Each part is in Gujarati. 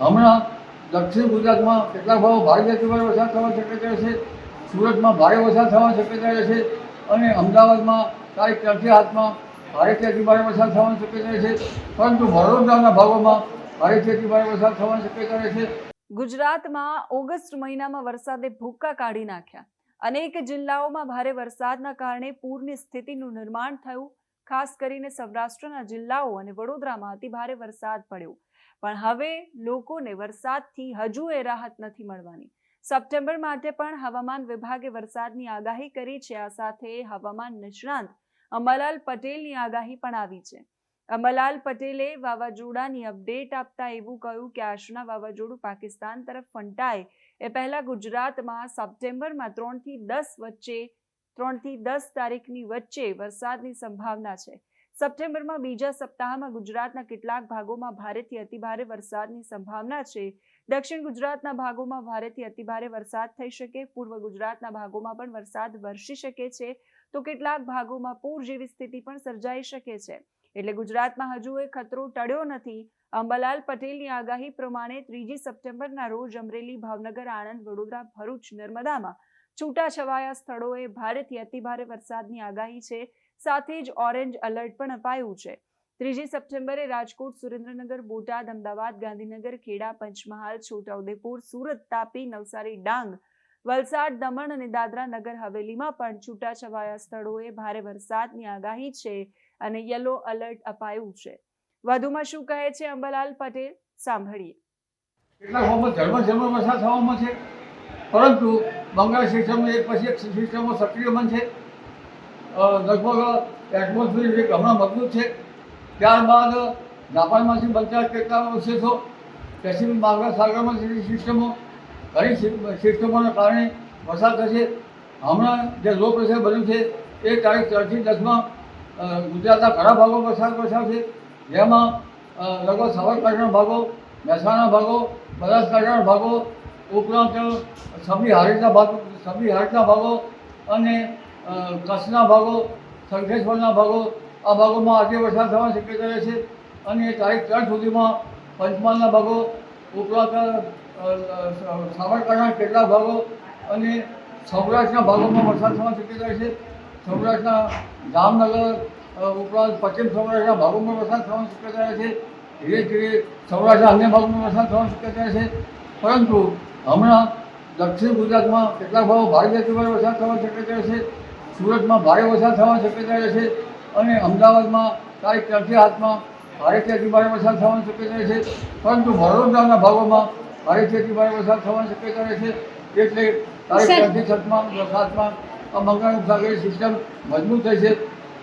હમણાં દક્ષિણ ગુજરાતમાં કેટલાક ભાગો ભારે અતિભારે વરસાદ થવા શક્યતા છે સુરતમાં ભારે વરસાદ થવા શક્યતા છે અને અમદાવાદમાં તારીખ ત્રણથી હાથમાં ભારેથી અતિભારે વરસાદ થવાની શક્યતા છે પરંતુ વડોદરાના ભાગોમાં ભારેથી અતિભારે વરસાદ થવાની શક્યતા છે ગુજરાતમાં ઓગસ્ટ મહિનામાં વરસાદે ભૂક્કા કાઢી નાખ્યા. અનેક જિલ્લાઓમાં ભારે વરસાદના કારણે પૂરની સ્થિતિનું નિર્માણ થયું. ખાસ કરીને સૌરાષ્ટ્રના જિલ્લાઓ અને વડોદરામાં અતિભારે વરસાદ પડ્યો. પણ હવે લોકોને વરસાદથી હજુ એ રાહત નથી મળવાની. સપ્ટેમ્બર માટે પણ હવામાન વિભાગે વરસાદની આગાહી કરી છે. આ સાથે હવામાન નિષ્ણાંત અમલાલ પટેલની આગાહી પણ આવી છે. અમલાલ પટેલે વાવાઝોડાની અપડેટ આપતા એવું કહ્યું કે આશના વાવાઝોડું પાકિસ્તાન તરફ ફંટાય. એ પહેલા ગુજરાતમાં સપ્ટેમ્બરમાં ત્રણથી દસ વચ્ચે ત્રણથી દસ તારીખની વચ્ચે વરસાદની સંભાવના છે. સપ્ટેમ્બરમાં બીજા સપ્તાહમાં ગુજરાતના કેટલાક ભાગોમાં ભારેથી અતિભારે વરસાદની સંભાવના છે. દક્ષિણ ગુજરાતના ભાગોમાં ભારેથી અતિભારે વરસાદ થઈ શકે. પૂર્વ ગુજરાતના ભાગોમાં પણ વરસાદ વરસી શકે છે. તો કેટલાક ભાગોમાં પૂર જેવી સ્થિતિ પણ સર્જાઈ શકે છે. એટલે ગુજરાતમાં હજુ એ ખતરો ટળ્યો નથી. અંબાલાલ પટેલની આગાહી પ્રમાણે ત્રીજી સપ્ટેમ્બરના રોજ અમરેલી, ભાવનગર, આણંદ, વડોદરા, ભરૂચ, નર્મદામાં છૂટાછવાયા સ્થળોએ ભારેથી અતિભારે વરસાદની આગાહી છે. સાથે જ ઓરેન્જ એલર્ટ પણ અપાયું છે. ત્રીજી સપ્ટેમ્બરે રાજકોટ, સુરેન્દ્રનગર, બોટાદ, અમદાવાદ, ગાંધીનગર, ખેડા, પંચમહાલ, છોટાઉદેપુર, સુરત, તાપી, નવસારી, ડાંગ, વલસાડ, દમણ અને દાદરા નગર હવેલીમાં પણ છૂટાછવાયા સ્થળોએ ભારે વરસાદની આગાહી છે અને યલો એલર્ટ અપાયું છે. વધુમાં શું કહે છે અંબલાલ પટેલ? સાંભળીએ. કેટલાક ઝરમર ઝરમર વરસાદ થવામાં છે. પરંતુ બંગાળ સિસ્ટમ એક પછી એક સિસ્ટમો સક્રિય બનશે લગભગ એટમોસ્ફિયર એક હમણાં મજબૂત છે. ત્યારબાદ જાપાનમાંથી બનતા કેટલા અવશેષો પેસિફિક મહાસાગર સાગરમાં સિસ્ટમો ઘણી સિસ્ટમોના કારણે વરસાદ થશે. હમણાં જે લો પ્રેશર બન્યું છે, એ તારીખ ચારથી દસમાં ગુજરાતના ઘણા ભાગો વરસાદ વરસાવશે. જેમાં લગભગ સાબરકાંઠાના ભાગો મહેસાણા ભાગો, બનાસકાંઠાના ભાગો ઉપરાંત સબી હારીતના ભાગો સબી હારીતના ભાગો અને કચ્છના ભાગો સંખેશ્વરના ભાગો, આ ભાગોમાં આજે વરસાદ થવાની શક્યતા રહે છે. અને તારીખ ત્રણ સુધીમાં પંચમહાલના ભાગો, ઉપરાંત સાબરકાંઠાના કેટલાક ભાગો અને સૌરાષ્ટ્રના ભાગોમાં વરસાદ થવાની શક્યતા છે. સૌરાષ્ટ્રના જામનગર ઉપરાંત પશ્ચિમ સૌરાષ્ટ્રના ભાગોમાં વરસાદ થવાની શક્યતા છે. ધીરે ધીરે સૌરાષ્ટ્રના અન્ય ભાગોમાં વરસાદ થવાની શક્યતા છે. પરંતુ હમણાં દક્ષિણ ગુજરાતમાં કેટલાક ભાવો ભારે અતિભારે વરસાદ થવા શક્યતા રહેશે. સુરતમાં ભારે વરસાદ થવા શક્યતા રહે છે અને અમદાવાદમાં તારીખ ત્રણથી હાથમાં ભારેથી અતિભારે વરસાદ થવાની શક્યતા રહે છે પરંતુ વડોદરાના ભાગોમાં ભારેથી અતિભારે વરસાદ થવાની શક્યતા રહે છે એટલે તારીખ ત્યાંથી ત્રણથી સાતમાં સાતમાં આ બંગાળની સાગરી સિસ્ટમ મજબૂત થઈ છે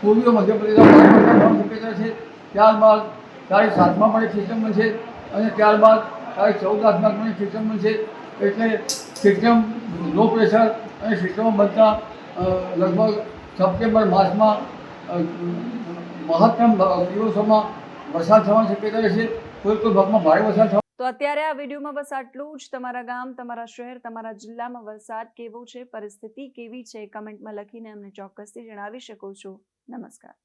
પૂર્વીય મધ્યપ્રદેશમાં ભારે વરસાદ થવાની શક્યતા છે ત્યારબાદ તારીખ સાતમાં પણ એક સિસ્ટમ બનશે અને ત્યારબાદ તારીખ ચૌદ આઠમાં છે. એટલે સિસ્ટમ લો પ્રેશર અને સિસ્ટમો બનતા લગભગ સપ્ટેમ્બર માસમાં મહત્તમ દિવસોમાં વરસાદ થવાની શક્યતા રહેશે કોઈ કોઈ ભાગમાં ભારે વરસાદ થવા તો અત્યારે આ વિડીયોમાં બસ આટલું જ. તમારા ગામ, તમારા શહેર, તમારા જિલ્લામાં વરસાદ કેવો છે, પરિસ્થિતિ કેવી છે કમેન્ટમાં લખીને અમને ચોક્કસથી જણાવી શકો છો. નમસ્કાર.